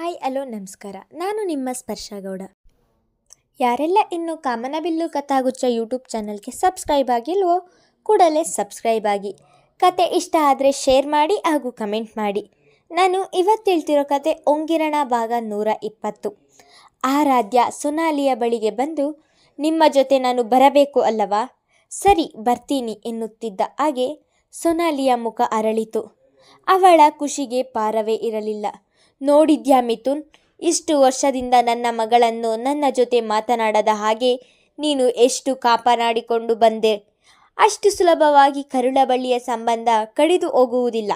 Hi hello ನಮಸ್ಕಾರ. ನಾನು ನಿಮ್ಮ ಸ್ಪರ್ಶಗೌಡ. ಯಾರೆಲ್ಲ ಇನ್ನು ಕಾಮನಬಿಲ್ಲು ಕಥಾಗುಚ್ಚ ಯೂಟ್ಯೂಬ್ ಚಾನಲ್ಗೆ ಸಬ್ಸ್ಕ್ರೈಬ್ ಆಗಿಲ್ವೋ, ಕೂಡಲೇ ಸಬ್ಸ್ಕ್ರೈಬ್ ಆಗಿ. ಕತೆ ಇಷ್ಟ ಆದರೆ ಶೇರ್ ಮಾಡಿ ಹಾಗೂ ಕಮೆಂಟ್ ಮಾಡಿ. ನಾನು ಇವತ್ತು ಹೇಳ್ತಿರೋ ಕತೆ ಒಂಗಿರಣ ಭಾಗ ನೂರ ಇಪ್ಪತ್ತು. ಆರಾಧ್ಯ ಸೊನಾಲಿಯ ಬಳಿಗೆ ಬಂದು, ನಿಮ್ಮ ಜೊತೆ ನಾನು ಬರಬೇಕು ಅಲ್ಲವಾ? ಸರಿ, ಬರ್ತೀನಿ ಎನ್ನುತ್ತಿದ್ದ ಹಾಗೆ ಸೊನಾಲಿಯ ಮುಖ ಅರಳಿತು. ಅವಳ ಖುಷಿಗೆ ಪಾರವೇ ಇರಲಿಲ್ಲ. ನೋಡಿದ್ಯಾ ಮಿಥುನ್? ಇಷ್ಟು ವರ್ಷದಿಂದ ನನ್ನ ಮಗಳನ್ನು ನನ್ನ ಜೊತೆ ಮಾತನಾಡದ ಹಾಗೆ ನೀನು ಎಷ್ಟು ಕಾಪಾಡಿಕೊಂಡು ಬಂದೆ? ಅಷ್ಟು ಸುಲಭವಾಗಿ ಕರುಳ ಬಳ್ಳಿಯ ಸಂಬಂಧ ಕಡಿದು ಹೋಗುವುದಿಲ್ಲ.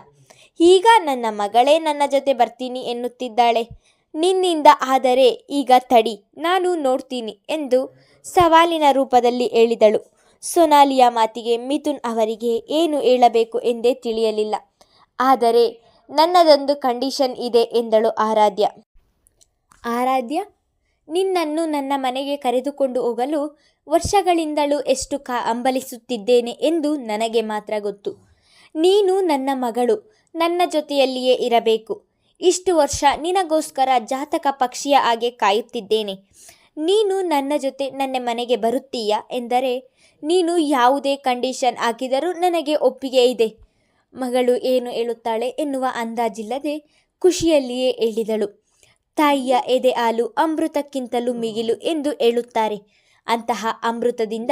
ಈಗ ನನ್ನ ಮಗಳೇ ನನ್ನ ಜೊತೆ ಬರ್ತೀನಿ ಎನ್ನುತ್ತಿದ್ದಾಳೆ. ನಿನ್ನಿಂದ ಆದರೆ ಈಗ ತಡಿ, ನಾನು ನೋಡ್ತೀನಿ ಎಂದು ಸವಾಲಿನ ರೂಪದಲ್ಲಿ ಹೇಳಿದಳು. ಸೊನಾಲಿಯ ಮಾತಿಗೆ ಮಿಥುನ್ ಅವರಿಗೆ ಏನು ಹೇಳಬೇಕು ಎಂದೇ ತಿಳಿಯಲಿಲ್ಲ. ಆದರೆ ನನ್ನದೊಂದು ಕಂಡೀಷನ್ ಇದೆ ಎಂದಳು ಆರಾಧ್ಯ. ಆರಾಧ್ಯ, ನಿನ್ನನ್ನು ನನ್ನ ಮನೆಗೆ ಕರೆದುಕೊಂಡು ಹೋಗಲು ವರ್ಷಗಳಿಂದಲೂ ಎಷ್ಟು ಕಾ ಅಂಬಲಿಸುತ್ತಿದ್ದೇನೆ ಎಂದು ನನಗೆ ಮಾತ್ರ ಗೊತ್ತು. ನೀನು ನನ್ನ ಮಗಳು, ನನ್ನ ಜೊತೆಯಲ್ಲಿಯೇ ಇರಬೇಕು. ಇಷ್ಟು ವರ್ಷ ನಿನಗೋಸ್ಕರ ಜಾತಕ ಪಕ್ಷಿಯ ಹಾಗೆ ಕಾಯುತ್ತಿದ್ದೇನೆ. ನೀನು ನನ್ನ ಜೊತೆ ನನ್ನ ಮನೆಗೆ ಬರುತ್ತೀಯಾ ಎಂದರೆ, ನೀನು ಯಾವುದೇ ಕಂಡೀಷನ್ ಹಾಕಿದರೂ ನನಗೆ ಒಪ್ಪಿಗೆ ಇದೆ. ಮಗಳು ಏನು ಹೇಳುತ್ತಾಳೆ ಎನ್ನುವ ಅಂದಾಜಿಲ್ಲದೆ ಖುಷಿಯಲ್ಲಿಯೇ ಹೇಳಿದಳು. ತಾಯಿಯ ಎದೆ ಹಾಲು ಅಮೃತಕ್ಕಿಂತಲೂ ಮಿಗಿಲು ಎಂದು ಹೇಳುತ್ತಾರೆ. ಅಂತಹ ಅಮೃತದಿಂದ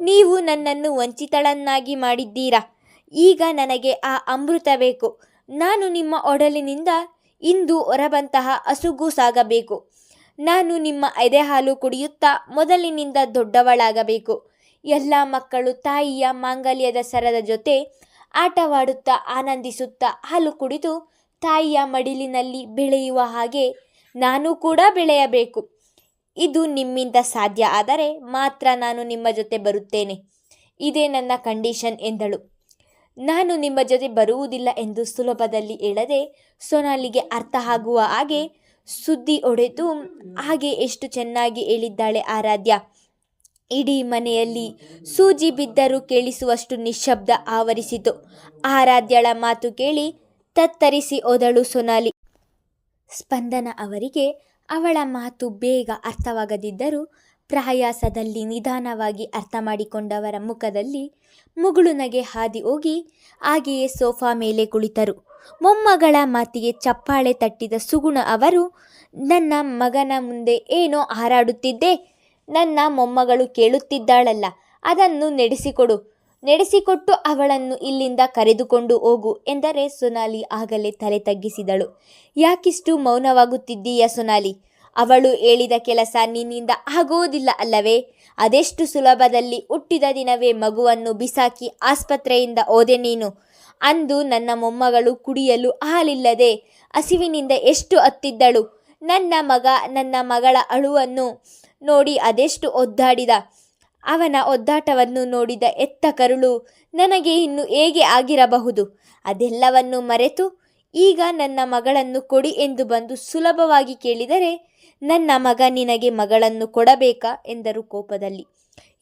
ನೀವು ನನ್ನನ್ನು ವಂಚಿತಳನ್ನಾಗಿ ಮಾಡಿದ್ದೀರಾ? ಈಗ ನನಗೆ ಆ ಅಮೃತ ಬೇಕು. ನಾನು ನಿಮ್ಮ ಒಡಲಿನಿಂದ ಇಂದು ಹೊರಬಂತಹ ಹಸುಗು ಸಾಗಬೇಕು. ನಾನು ನಿಮ್ಮ ಎದೆ ಹಾಲು ಕುಡಿಯುತ್ತಾ ಮೊದಲಿನಿಂದ ದೊಡ್ಡವಳಾಗಬೇಕು. ಎಲ್ಲ ಮಕ್ಕಳು ತಾಯಿಯ ಮಾಂಗಲ್ಯದ ಸರದ ಜೊತೆ ಆಟವಾಡುತ್ತಾ ಆನಂದಿಸುತ್ತಾ ಹಾಲು ಕುಡಿದು ತಾಯಿಯ ಮಡಿಲಿನಲ್ಲಿ ಬೆಳೆಯುವ ಹಾಗೆ ನಾನು ಕೂಡ ಬೆಳೆಯಬೇಕು. ಇದು ನಿಮ್ಮಿಂದ ಸಾಧ್ಯ, ಆದರೆ ಮಾತ್ರ ನಾನು ನಿಮ್ಮ ಜೊತೆ ಬರುತ್ತೇನೆ. ಇದೇ ನನ್ನ ಕಂಡೀಷನ್ ಎಂದಳು. ನಾನು ನಿಮ್ಮ ಜೊತೆ ಬರುವುದಿಲ್ಲ ಎಂದು ಸುಲಭದಲ್ಲಿ ಹೇಳದೆ ಸೊನಾಲಿಗೆ ಅರ್ಥ ಆಗುವ ಹಾಗೆ ಸುದ್ದಿ ಒಡೆದು ಹಾಗೆ ಎಷ್ಟು ಚೆನ್ನಾಗಿ ಹೇಳಿದ್ದಾಳೆ ಆರಾಧ್ಯ. ಇಡೀ ಮನೆಯಲ್ಲಿ ಸೂಜಿ ಬಿದ್ದರೂ ಕೇಳಿಸುವಷ್ಟು ನಿಶ್ಶಬ್ದ ಆವರಿಸಿತು. ಆರಾಧ್ಯಳ ಮಾತು ಕೇಳಿ ತತ್ತರಿಸಿ ಓದಳು ಸೊನಾಲಿ. ಸ್ಪಂದನ ಅವರಿಗೆ ಅವಳ ಮಾತು ಬೇಗ ಅರ್ಥವಾಗದಿದ್ದರೂ ಪ್ರಾಯಾಸದಲ್ಲಿ ನಿಧಾನವಾಗಿ ಅರ್ಥ ಮಾಡಿಕೊಂಡವರ ಮುಖದಲ್ಲಿ ಮುಗುಳುನಗೆ ಹಾದಿ ಹೋಗಿ ಹಾಗೆಯೇ ಸೋಫಾ ಮೇಲೆ ಕುಳಿತರು. ಮೊಮ್ಮಗಳ ಮಾತಿಗೆ ಚಪ್ಪಾಳೆ ತಟ್ಟಿದ ಸುಗುಣ ಅವರು, ನನ್ನ ಮಗನ ಮುಂದೆ ಏನೋ ಹಾರಾಡುತ್ತಿದ್ದೆ ನನ್ನ ಮೊಮ್ಮಗಳು ಕೇಳುತ್ತಿದ್ದಾಳಲ್ಲ, ಅದನ್ನು ನಡೆಸಿಕೊಡು. ನಡೆಸಿಕೊಟ್ಟು ಅವಳನ್ನು ಇಲ್ಲಿಂದ ಕರೆದುಕೊಂಡು ಹೋಗು ಎಂದರೆ ಸೊನಾಲಿ ಆಗಲೇ ತಲೆ ತಗ್ಗಿಸಿದಳು. ಯಾಕಿಷ್ಟು ಮೌನವಾಗುತ್ತಿದ್ದೀಯ ಸೊನಾಲಿ? ಅವಳು ಹೇಳಿದ ಕೆಲಸ ನಿನ್ನಿಂದ ಆಗೋದಿಲ್ಲ ಅಲ್ಲವೇ? ಅದೆಷ್ಟು ಸುಲಭದಲ್ಲಿ ಹುಟ್ಟಿದ ದಿನವೇ ಮಗುವನ್ನು ಬಿಸಾಕಿ ಆಸ್ಪತ್ರೆಯಿಂದ ಹೋದೆ ನೀನು? ಅಂದು ನನ್ನ ಮೊಮ್ಮಗಳು ಕುಡಿಯಲು ಹಾಲಿಲ್ಲದೆ ಹಸಿವಿನಿಂದ ಎಷ್ಟು ಅತ್ತಿದ್ದಳು. ನನ್ನ ಮಗ, ನನ್ನ ಮಗಳ ಅಳುವನ್ನು ನೋಡಿ ಅದೆಷ್ಟು ಒದ್ದಾಡಿದ. ಅವನ ಒದ್ದಾಟವನ್ನು ನೋಡಿದ ಎತ್ತ ಕರುಳು, ನನಗೆ ಇನ್ನು ಹೇಗೆ ಆಗಿರಬಹುದು? ಅದೆಲ್ಲವನ್ನು ಮರೆತು, ಈಗ ನನ್ನ ಮಗಳನ್ನು ಕೊಡಿ ಎಂದು ಬಂದು ಸುಲಭವಾಗಿ ಕೇಳಿದರೆ, ನನ್ನ ಮಗ ನಿನಗೆ ಮಗಳನ್ನು ಕೊಡಬೇಕಾ? ಎಂದರು ಕೋಪದಲ್ಲಿ.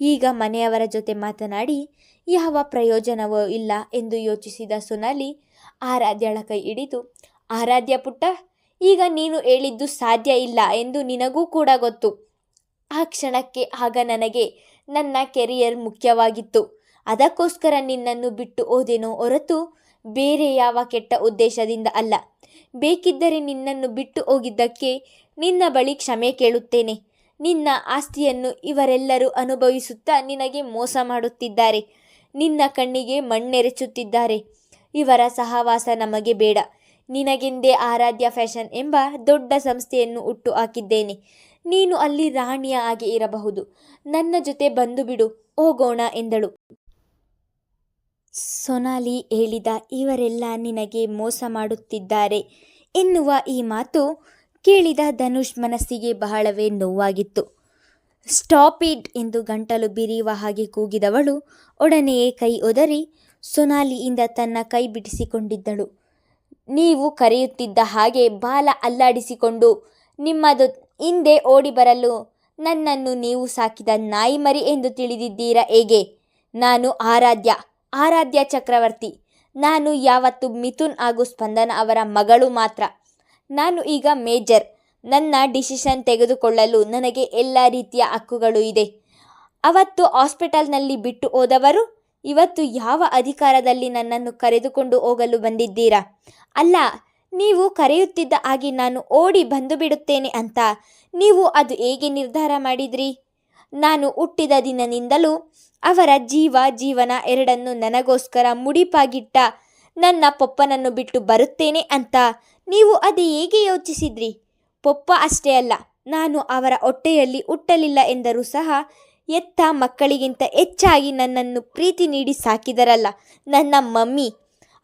ಈಗ ಮನೆಯವರ ಜೊತೆ ಮಾತನಾಡಿ, ಯಾವ ಪ್ರಯೋಜನವೂ ಇಲ್ಲ ಎಂದು ಯೋಚಿಸಿದ ಸುನಲಿ ಆರಾಧ್ಯಳ ಕೈ ಹಿಡಿದು, ಆರಾಧ್ಯ ಪುಟ್ಟ, ಈಗ ನೀನು ಹೇಳಿದ್ದು ಸಾಧ್ಯ ಇಲ್ಲ ಎಂದು ನಿನಗೂ ಕೂಡ ಗೊತ್ತು. ಆ ಕ್ಷಣಕ್ಕೆ ಆಗ ನನಗೆ ನನ್ನ ಕೆರಿಯರ್ ಮುಖ್ಯವಾಗಿತ್ತು. ಅದಕ್ಕೋಸ್ಕರ ನಿನ್ನನ್ನು ಬಿಟ್ಟು ಹೋದೆನೋ ಹೊರತು ಬೇರೆ ಯಾವ ಕೆಟ್ಟ ಉದ್ದೇಶದಿಂದ ಅಲ್ಲ. ಬೇಕಿದ್ದರೆ ನಿನ್ನನ್ನು ಬಿಟ್ಟು ಹೋಗಿದ್ದಕ್ಕೆ ನಿನ್ನ ಬಳಿ ಕ್ಷಮೆ ಕೇಳುತ್ತೇನೆ. ನಿನ್ನ ಆಸ್ತಿಯನ್ನು ಇವರೆಲ್ಲರೂ ಅನುಭವಿಸುತ್ತಾ ನಿನಗೆ ಮೋಸ ಮಾಡುತ್ತಿದ್ದಾರೆ. ನಿನ್ನ ಕಣ್ಣಿಗೆ ಮಣ್ಣೆರಚುತ್ತಿದ್ದಾರೆ. ಇವರ ಸಹವಾಸ ನಮಗೆ ಬೇಡ. ನಿನಗೆಂದೇ ಆರಾಧ್ಯ ಫ್ಯಾಷನ್ ಎಂಬ ದೊಡ್ಡ ಸಂಸ್ಥೆಯನ್ನು ಹುಟ್ಟು ಹಾಕಿದ್ದೇನೆ. ನೀನು ಅಲ್ಲಿ ರಾಣಿಯ ಹಾಗೆ ಇರಬಹುದು. ನನ್ನ ಜೊತೆ ಬಂದು ಬಿಡು, ಹೋಗೋಣ ಎಂದಳು. ಸೊನಾಲಿ ಹೇಳಿದ, ಇವರೆಲ್ಲ ನಿನಗೆ ಮೋಸ ಮಾಡುತ್ತಿದ್ದಾರೆ ಎನ್ನುವ ಈ ಮಾತು ಕೇಳಿದ ಧನುಷ್ ಮನಸ್ಸಿಗೆ ಬಹಳವೇ ನೋವಾಗಿತ್ತು. ಸ್ಟಾಪ್ ಇಟ್ ಎಂದು ಗಂಟಲು ಬಿರಿಯುವ ಹಾಗೆ ಕೂಗಿದವಳು ಒಡನೆಯೇ ಕೈ ಒದರಿ ಸೊನಾಲಿಯಿಂದ ತನ್ನ ಕೈ ಬಿಡಿಸಿಕೊಂಡಿದ್ದಳು. ನೀವು ಕರೆಯುತ್ತಿದ್ದ ಹಾಗೆ ಬಾಲ ಅಲ್ಲಾಡಿಸಿಕೊಂಡು ನಿಮ್ಮದು ಹಿಂದೆ ಓಡಿ ಬರಲು ನನ್ನನ್ನು ನೀವು ಸಾಕಿದ ನಾಯಿ ಮರಿ ಎಂದು ತಿಳಿದಿದ್ದೀರಾ ಹೇಗೆ? ನಾನು ಆರಾಧ್ಯ ಆರಾಧ್ಯ ಚಕ್ರವರ್ತಿ. ನಾನು ಯಾವತ್ತು ಮಿಥುನ್ ಹಾಗೂ ಸ್ಪಂದನ ಅವರ ಮಗಳು ಮಾತ್ರ. ನಾನು ಈಗ ಮೇಜರ್. ನನ್ನ ಡಿಸಿಷನ್ ತೆಗೆದುಕೊಳ್ಳಲು ನನಗೆ ಎಲ್ಲ ರೀತಿಯ ಹಕ್ಕುಗಳು ಇದೆ. ಅವತ್ತು ಹಾಸ್ಪಿಟಲ್ನಲ್ಲಿ ಬಿಟ್ಟು ಹೋದವರು, ಇವತ್ತು ಯಾವ ಅಧಿಕಾರದಲ್ಲಿ ನನ್ನನ್ನು ಕರೆದುಕೊಂಡು ಹೋಗಲು ಬಂದಿದ್ದೀರಾ? ಅಲ್ಲ ನೀವು ಕರೆಯುತ್ತಿದ್ದ ಹಾಗೆ ನಾನು ಓಡಿ ಬಂದು ಬಿಡುತ್ತೇನೆ ಅಂತ. ನೀವು ಅದು ಹೇಗೆ ನಿರ್ಧಾರ ಮಾಡಿದ್ರಿ? ನಾನು ಹುಟ್ಟಿದ ದಿನದಿಂದಲೂ ಅವರ ಜೀವ ಜೀವನ ಎರಡನ್ನು ನನಗೋಸ್ಕರ ಮುಡಿಪಾಗಿಟ್ಟ ನನ್ನ ಪೊಪ್ಪನನ್ನು ಬಿಟ್ಟು ಬರುತ್ತೇನೆ ಅಂತ ನೀವು ಅದು ಹೇಗೆ ಯೋಚಿಸಿದ್ರಿ? ಪೊಪ್ಪ ಅಷ್ಟೇ ಅಲ್ಲ, ನಾನು ಅವರ ಹೊಟ್ಟೆಯಲ್ಲಿ ಹುಟ್ಟಲಿಲ್ಲ ಎಂದರೂ ಸಹ ಎತ್ತ ಮಕ್ಕಳಿಗಿಂತ ಹೆಚ್ಚಾಗಿ ನನ್ನನ್ನು ಪ್ರೀತಿ ನೀಡಿ ಸಾಕಿದರಲ್ಲ, ನನ್ನ ಮಮ್ಮಿ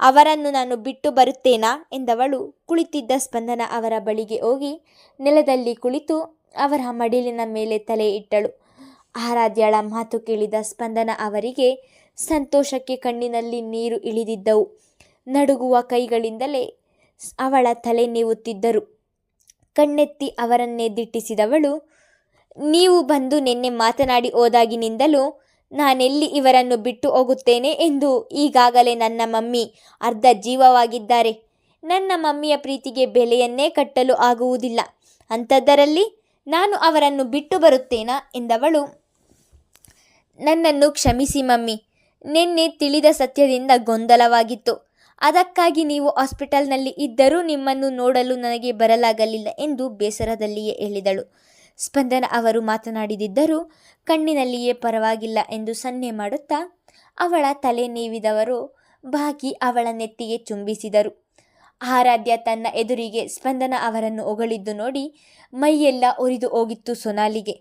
ಅವರನ್ನು ನಾನು ಬಿಟ್ಟು ಬರುತ್ತೇನಾ ಎಂದವಳು ಕುಳಿತಿದ್ದ ಸ್ಪಂದನ ಅವರ ಬಳಿಗೆ ಹೋಗಿ ನೆಲದಲ್ಲಿ ಕುಳಿತು ಅವರ ಮಡಿಲಿನ ಮೇಲೆ ತಲೆ ಇಟ್ಟಳು. ಆರಾಧ್ಯಳ ಮಾತು ಕೇಳಿದ ಸ್ಪಂದನ ಅವರಿಗೆ ಸಂತೋಷಕ್ಕೆ ಕಣ್ಣಿನಲ್ಲಿ ನೀರು ಇಳಿದಿದ್ದವು. ನಡುಗುವ ಕೈಗಳಿಂದಲೇ ಅವಳ ತಲೆ ನೀವುತ್ತಿದ್ದರು. ಕಣ್ಣೆತ್ತಿ ಅವರನ್ನೇ ದಿಟ್ಟಿಸಿದವಳು ನೀವು ಬಂದು ನಿನ್ನೆ ಮಾತನಾಡಿ ಹೋದಾಗಿನಿಂದಲೂ ನಾನೆಲ್ಲಿ ಇವರನ್ನು ಬಿಟ್ಟು ಹೋಗುತ್ತೇನೆ ಎಂದು ಈಗಾಗಲೇ ನನ್ನ ಮಮ್ಮಿ ಅರ್ಧ ಜೀವವಾಗಿದ್ದಾರೆ. ನನ್ನ ಮಮ್ಮಿಯ ಪ್ರೀತಿಗೆ ಬೆಲೆಯನ್ನೇ ಕಟ್ಟಲು ಆಗುವುದಿಲ್ಲ. ಅಂಥದ್ದರಲ್ಲಿ ನಾನು ಅವರನ್ನು ಬಿಟ್ಟು ಬರುತ್ತೇನಾ ಎಂದವಳು. ನನ್ನನ್ನು ಕ್ಷಮಿಸಿ ಮಮ್ಮಿ. ನಿನ್ನೆ ತಿಳಿದ ಸತ್ಯದಿಂದ ಗೊಂದಲವಾಗಿತ್ತು. ಅದಕ್ಕಾಗಿ ನೀವು ಹಾಸ್ಪಿಟಲ್ನಲ್ಲಿ ಇದ್ದರೂ ನಿಮ್ಮನ್ನು ನೋಡಲು ನನಗೆ ಬರಲಾಗಲಿಲ್ಲ ಎಂದು ಬೇಸರದಲ್ಲಿಯೇ ಹೇಳಿದಳು. ಸ್ಪಂದನ ಅವರು ಮಾತನಾಡಿದಿದ್ದರೂ ಕಣ್ಣಿನಲ್ಲಿಯೇ ಪರವಾಗಿಲ್ಲ ಎಂದು ಸನ್ನೆ ಮಾಡುತ್ತಾ ಅವಳ ತಲೆ ನೀವಿದವರು ಬಾಕಿ ಅವಳ ನೆತ್ತಿಗೆ ಚುಂಬಿಸಿದರು ಆರಾಧ್ಯ ತನ್ನ ಎದುರಿಗೆ ಸ್ಪಂದನ ಅವರನ್ನು ಒಗಳಿದ್ದು ನೋಡಿ ಮೈಯೆಲ್ಲ ಉರಿದು ಹೋಗಿತ್ತು ಸೊನಾಲಿಗೆ.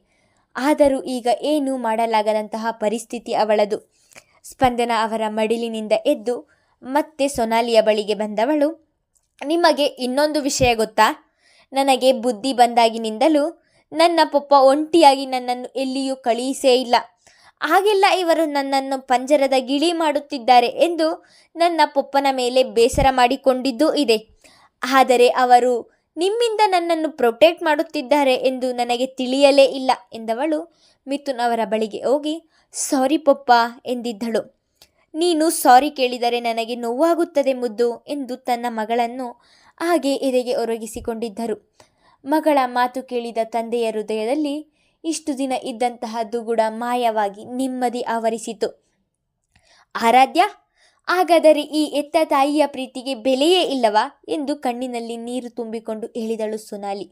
ಆದರೂ ಈಗ ಏನೂ ಮಾಡಲಾಗದಂತಹ ಪರಿಸ್ಥಿತಿ ಅವಳದು. ಸ್ಪಂದನ ಅವರ ಮಡಿಲಿನಿಂದ ಎದ್ದು ಮತ್ತೆ ಸೊನಾಲಿಯ ಬಳಿಗೆ ಬಂದವಳು, ನಿಮಗೆ ಇನ್ನೊಂದು ವಿಷಯ ಗೊತ್ತಾ? ನನಗೆ ಬುದ್ಧಿ ಬಂದಾಗಿನಿಂದಲೂ ನನ್ನ ಪಪ್ಪ ಒಂಟಿಯಾಗಿ ನನ್ನನ್ನು ಎಲ್ಲಿಯೂ ಕಳಿಸೇ ಇಲ್ಲ. ಹಾಗೆಲ್ಲ ಇವರು ನನ್ನನ್ನು ಪಂಜರದ ಗಿಳಿ ಮಾಡುತ್ತಿದ್ದಾರೆ ಎಂದು ನನ್ನ ಪಪ್ಪನ ಮೇಲೆ ಬೇಸರ ಮಾಡಿಕೊಂಡಿದ್ದೂ ಇದೆ. ಆದರೆ ಅವರು ನಿಮ್ಮಿಂದ ನನ್ನನ್ನು ಪ್ರೊಟೆಕ್ಟ್ ಮಾಡುತ್ತಿದ್ದಾರೆ ಎಂದು ನನಗೆ ತಿಳಿಯಲೇ ಇಲ್ಲ ಎಂದವಳು ಮಿಥುನ್ ಅವರ ಬಳಿಗೆ ಹೋಗಿ, ಸಾರಿ ಪಪ್ಪ, ಎಂದಿದ್ದಳು. ನೀನು ಸಾರಿ ಕೇಳಿದರೆ ನನಗೆ ನೋವಾಗುತ್ತದೆ ಮುದ್ದು, ಎಂದು ತನ್ನ ಮಗಳನ್ನು ಹಾಗೆ ಎದೆಗೆ ಒರಗಿಸಿಕೊಂಡಿದ್ದರು. ಮಗಳ ಮಾತು ಕೇಳಿದ ತಂದೆಯ ಹೃದಯದಲ್ಲಿ ಇಷ್ಟು ದಿನ ಇದ್ದಂತಹ ದುಗುಡ ಮಾಯವಾಗಿ ನೆಮ್ಮದಿ ಆವರಿಸಿತು. ಆರಾಧ್ಯ, ಹಾಗಾದರೆ ಈ ಎತ್ತ ತಾಯಿಯ ಪ್ರೀತಿಗೆ ಬೆಲೆಯೇ ಇಲ್ಲವಾ ಎಂದು ಕಣ್ಣಿನಲ್ಲಿ ನೀರು ತುಂಬಿಕೊಂಡು ಹೇಳಿದಳು ಸೊನಾಲಿ.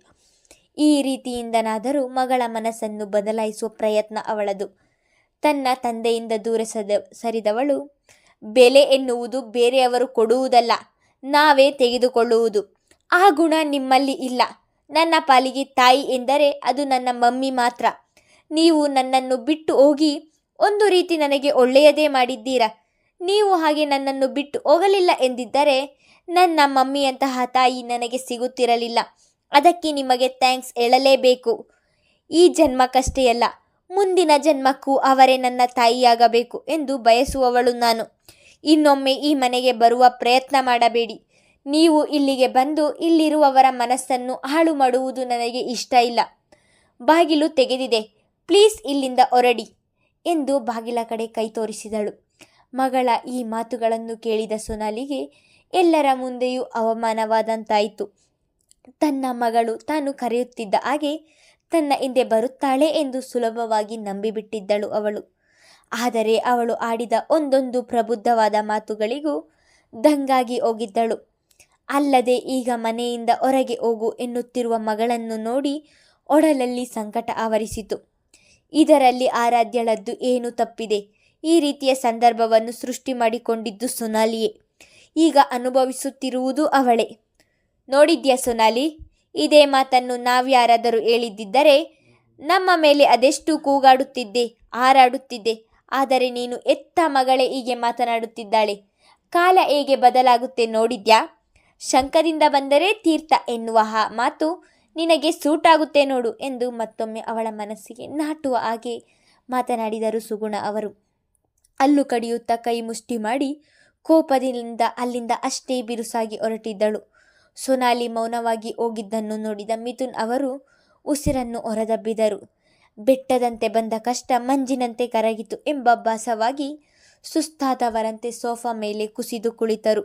ಈ ರೀತಿಯಿಂದನಾದರೂ ಮಗಳ ಮನಸ್ಸನ್ನು ಬದಲಾಯಿಸುವ ಪ್ರಯತ್ನ ಅವಳದು. ತನ್ನ ತಂದೆಯಿಂದ ದೂರ ಸದ, ಸರಿದವಳು, ಬೆಲೆ ಎನ್ನುವುದು ಬೇರೆಯವರು ಕೊಡುವುದಲ್ಲ, ನಾವೇ ತೆಗೆದುಕೊಳ್ಳುವುದು. ಆ ಗುಣ ನಿಮ್ಮಲ್ಲಿ ಇಲ್ಲ. ನನ್ನ ಪಾಲಿಗೆ ತಾಯಿ ಎಂದರೆ ಅದು ನನ್ನ ಮಮ್ಮಿ ಮಾತ್ರ. ನೀವು ನನ್ನನ್ನು ಬಿಟ್ಟು ಹೋಗಿ ಒಂದು ರೀತಿ ನನಗೆ ಒಳ್ಳೆಯದೇ ಮಾಡಿದ್ದೀರಾ? ನೀವು ಹಾಗೆ ನನ್ನನ್ನು ಬಿಟ್ಟು ಹೋಗಲಿಲ್ಲ ಎಂದಿದ್ದರೆ ನನ್ನ ಮಮ್ಮಿಯಂತಹ ತಾಯಿ ನನಗೆ ಸಿಗುತ್ತಿರಲಿಲ್ಲ. ಅದಕ್ಕೆ ನಿಮಗೆ ಥ್ಯಾಂಕ್ಸ್ ಹೇಳಲೇಬೇಕು. ಈ ಜನ್ಮಕ್ಕಷ್ಟೇ ಅಲ್ಲ, ಮುಂದಿನ ಜನ್ಮಕ್ಕೂ ಅವರೇ ನನ್ನ ತಾಯಿಯಾಗಬೇಕು ಎಂದು ಬಯಸುವವಳು ನಾನು. ಇನ್ನೊಮ್ಮೆ ಈ ಮನೆಗೆ ಬರುವ ಪ್ರಯತ್ನ ಮಾಡಬೇಡಿ. ನೀವು ಇಲ್ಲಿಗೆ ಬಂದು ಇಲ್ಲಿರುವವರ ಮನಸ್ಸನ್ನು ಹಾಳು ಮಾಡುವುದು ನನಗೆ ಇಷ್ಟ ಇಲ್ಲ. ಬಾಗಿಲು ತೆಗೆದಿದೆ, ಪ್ಲೀಸ್ ಇಲ್ಲಿಂದ ಹೊರಡಿ ಎಂದು ಬಾಗಿಲ ಕಡೆ ಕೈ ತೋರಿಸಿದಳು. ಮಗಳ ಈ ಮಾತುಗಳನ್ನು ಕೇಳಿದ ಸೊನಾಲಿಗೆ ಎಲ್ಲರ ಮುಂದೆಯೂ ಅವಮಾನವಾದಂತಾಯಿತು. ತನ್ನ ಮಗಳು ತಾನು ಕರೆಯುತ್ತಿದ್ದ ಹಾಗೆ ತನ್ನ ಹಿಂದೆ ಬರುತ್ತಾಳೆ ಎಂದು ಸುಲಭವಾಗಿ ನಂಬಿಬಿಟ್ಟಿದ್ದಳು ಅವಳು. ಆದರೆ ಅವಳು ಆಡಿದ ಒಂದೊಂದು ಪ್ರಬುದ್ಧವಾದ ಮಾತುಗಳಿಗೂ ದಂಗಾಗಿ ಹೋಗಿದ್ದಳು. ಅಲ್ಲದೆ ಈಗ ಮನೆಯಿಂದ ಹೊರಗೆ ಹೋಗು ಎನ್ನುತ್ತಿರುವ ಮಗಳನ್ನು ನೋಡಿ ಒಡಲಲ್ಲಿ ಸಂಕಟ ಆವರಿಸಿತು. ಇದರಲ್ಲಿ ಆರಾಧ್ಯಳದ್ದು ಏನು ತಪ್ಪಿದೆ. ಈ ರೀತಿಯ ಸಂದರ್ಭವನ್ನು ಸೃಷ್ಟಿ ಮಾಡಿಕೊಂಡಿದ್ದು ಸೊನಾಲಿಯೇ. ಈಗ ಅನುಭವಿಸುತ್ತಿರುವುದು ಅವಳೇ. ನೋಡಿದ್ಯಾ ಸೊನಾಲಿ? ಇದೇ ಮಾತನ್ನು ನಾವ್ಯಾರಾದರೂ ಹೇಳಿದ್ದಿದ್ದರೆ ನಮ್ಮ ಮೇಲೆ ಅದೆಷ್ಟು ಕೂಗಾಡುತ್ತಿದ್ದೆ, ಹಾರಾಡುತ್ತಿದ್ದೆ. ಆದರೆ ನೀನು ಎತ್ತ ಮಗಳೇ ಹೀಗೆ ಮಾತನಾಡುತ್ತಿದ್ದಾಳೆ. ಕಾಲ ಹೇಗೆ ಬದಲಾಗುತ್ತೆ ನೋಡಿದ್ಯಾ? ಶಂಕದಿಂದ ಬಂದರೆ ತೀರ್ಥ ಎನ್ನುವ ಮಾತು ನಿನಗೆ ಸೂಟಾಗುತ್ತೆ ನೋಡು ಎಂದು ಮತ್ತೊಮ್ಮೆ ಅವಳ ಮನಸ್ಸಿಗೆ ನಾಟುವ ಹಾಗೆ ಮಾತನಾಡಿದರು ಸುಗುಣ ಅವರು. ಅಲ್ಲು ಕಡಿಯುತ್ತಾ ಕೈ ಮುಷ್ಟಿ ಮಾಡಿ ಕೋಪದಿಂದ ಅಲ್ಲಿಂದ ಅಷ್ಟೇ ಬಿರುಸಾಗಿ ಹೊರಟಿದ್ದಳು. ಸೊನಾಲಿ ಮೌನವಾಗಿ ಹೋಗಿದ್ದನ್ನು ನೋಡಿದ ಮಿಥುನ್ ಅವರು ಉಸಿರನ್ನು ಹೊರದಬ್ಬಿದರು. ಬೆಟ್ಟದಂತೆ ಬಂದ ಕಷ್ಟ ಮಂಜಿನಂತೆ ಕರಗಿತು ಎಂಬ ಭಾಸವಾಗಿ ಸುಸ್ತಾದವರಂತೆ ಸೋಫಾ ಮೇಲೆ ಕುಸಿದು ಕುಳಿತರು.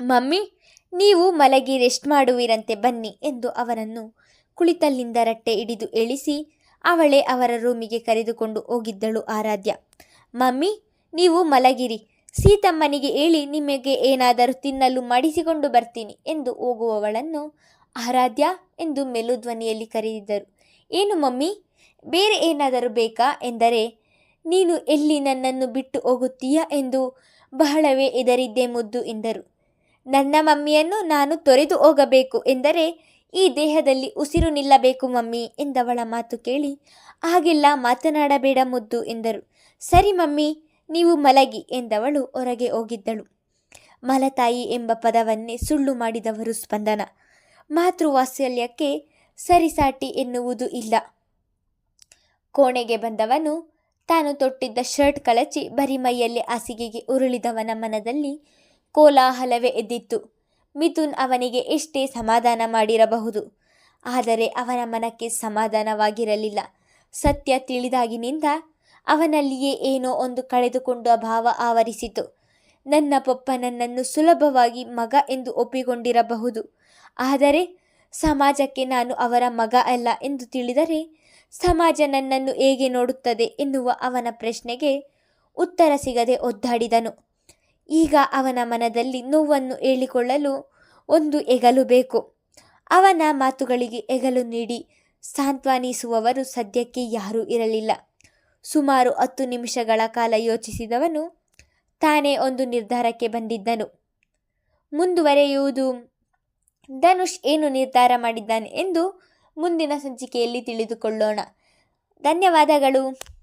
ಮಮ್ಮಿ, ನೀವು ಮಲಗಿ ರೆಸ್ಟ್ ಮಾಡುವಿರಂತೆ ಬನ್ನಿ ಎಂದು ಅವರನ್ನು ಕುಳಿತಲ್ಲಿಂದ ರಟ್ಟೆ ಹಿಡಿದು ಇಳಿಸಿ ಅವಳೇ ಅವರ ರೂಮಿಗೆ ಕರೆದುಕೊಂಡು ಹೋಗಿದ್ದಳು ಆರಾಧ್ಯ. ಮಮ್ಮಿ, ನೀವು ಮಲಗಿರಿ. ಸೀತಮ್ಮನಿಗೆ ಹೇಳಿ ನಿಮಗೆ ಏನಾದರೂ ತಿನ್ನಲು ಮಾಡಿಸಿಕೊಂಡು ಬರ್ತೀನಿ ಎಂದು ಹೋಗುವವಳನ್ನು ಆರಾಧ್ಯ ಎಂದು ಮೆಲುಧ್ವನಿಯಲ್ಲಿ ಕರೆದಿದ್ದರು. ಏನು ಮಮ್ಮಿ, ಬೇರೆ ಏನಾದರೂ ಬೇಕಾ ಎಂದರೆ, ನೀನು ಎಲ್ಲಿ ನನ್ನನ್ನು ಬಿಟ್ಟು ಹೋಗುತ್ತೀಯಾ ಎಂದು ಬಹಳವೇ ಎದರಿದ್ದೆ ಮುದ್ದು ಎಂದರು. ನನ್ನ ಮಮ್ಮಿಯನ್ನು ನಾನು ತೊರೆದು ಹೋಗಬೇಕು ಎಂದರೆ ಈ ದೇಹದಲ್ಲಿ ಉಸಿರು ನಿಲ್ಲಬೇಕು ಮಮ್ಮಿ ಎಂದವಳ ಮಾತು ಕೇಳಿ, ಹಾಗೆಲ್ಲ ಮಾತನಾಡಬೇಡ ಮುದ್ದು ಎಂದರು. ಸರಿ ಮಮ್ಮಿ, ನೀವು ಮಲಗಿ ಎಂದವಳು ಹೊರಗೆ ಹೋಗಿದ್ದಳು. ಮಲತಾಯಿ ಎಂಬ ಪದವನ್ನೇ ಸುಳ್ಳು ಮಾಡಿದವರು ಸ್ಪಂದನ. ಮಾತೃವಾತ್ಸಲ್ಯಕ್ಕೆ ಸರಿಸಾಟಿ ಎನ್ನುವುದು ಇಲ್ಲ. ಕೋಣೆಗೆ ಬಂದವನು, ತಾನು ತೊಟ್ಟಿದ್ದ ಶರ್ಟ್ ಕಳಚಿ ಬರಿಮೈಯಲ್ಲಿ ಹಾಸಿಗೆಗೆ ಉರುಳಿದವನ ಮನದಲ್ಲಿ ಕೋಲಾಹಲವೇ ಎದ್ದಿತ್ತು. ಮಿಥುನ್ ಅವನಿಗೆ ಎಷ್ಟೇ ಸಮಾಧಾನ ಮಾಡಿರಬಹುದು, ಆದರೆ ಅವನ ಮನಕ್ಕೆ ಸಮಾಧಾನವಾಗಿರಲಿಲ್ಲ. ಸತ್ಯ ತಿಳಿದಾಗಿನಿಂದ ಅವನಲ್ಲಿಯೇ ಏನೋ ಒಂದು ಕಳೆದುಕೊಂಡ ಭಾವ ಆವರಿಸಿತು. ನನ್ನ ಪಪ್ಪ ನನ್ನನ್ನು ಸುಲಭವಾಗಿ ಮಗ ಎಂದು ಒಪ್ಪಿಕೊಂಡಿರಬಹುದು, ಆದರೆ ಸಮಾಜಕ್ಕೆ ನಾನು ಅವರ ಮಗ ಅಲ್ಲ ಎಂದು ತಿಳಿದರೆ ಸಮಾಜ ನನ್ನನ್ನು ಹೇಗೆ ನೋಡುತ್ತದೆ ಎನ್ನುವ ಅವನ ಪ್ರಶ್ನೆಗೆ ಉತ್ತರ ಸಿಗದೆ ಒದ್ದಾಡಿದನು. ಈಗ ಅವನ ಮನದಲ್ಲಿ ನೋವನ್ನು ಹೇಳಿಕೊಳ್ಳಲು ಒಂದು ಹೆಗಲು ಬೇಕು. ಅವನ ಮಾತುಗಳಿಗೆ ಹೆಗಲು ನೀಡಿ ಸಾಂತ್ವನಿಸುವವರು ಸದ್ಯಕ್ಕೆ ಯಾರೂ ಇರಲಿಲ್ಲ. ಸುಮಾರು ಹತ್ತು ನಿಮಿಷಗಳ ಕಾಲ ಯೋಚಿಸಿದವನು ತಾನೇ ಒಂದು ನಿರ್ಧಾರಕ್ಕೆ ಬಂದಿದ್ದನು. ಮುಂದುವರೆಯುವುದು, ಧನುಷ್ ಏನು ನಿರ್ಧಾರ ಮಾಡಿದ್ದಾನೆ ಎಂದು ಮುಂದಿನ ಸಂಚಿಕೆಯಲ್ಲಿ ತಿಳಿದುಕೊಳ್ಳೋಣ. ಧನ್ಯವಾದಗಳು.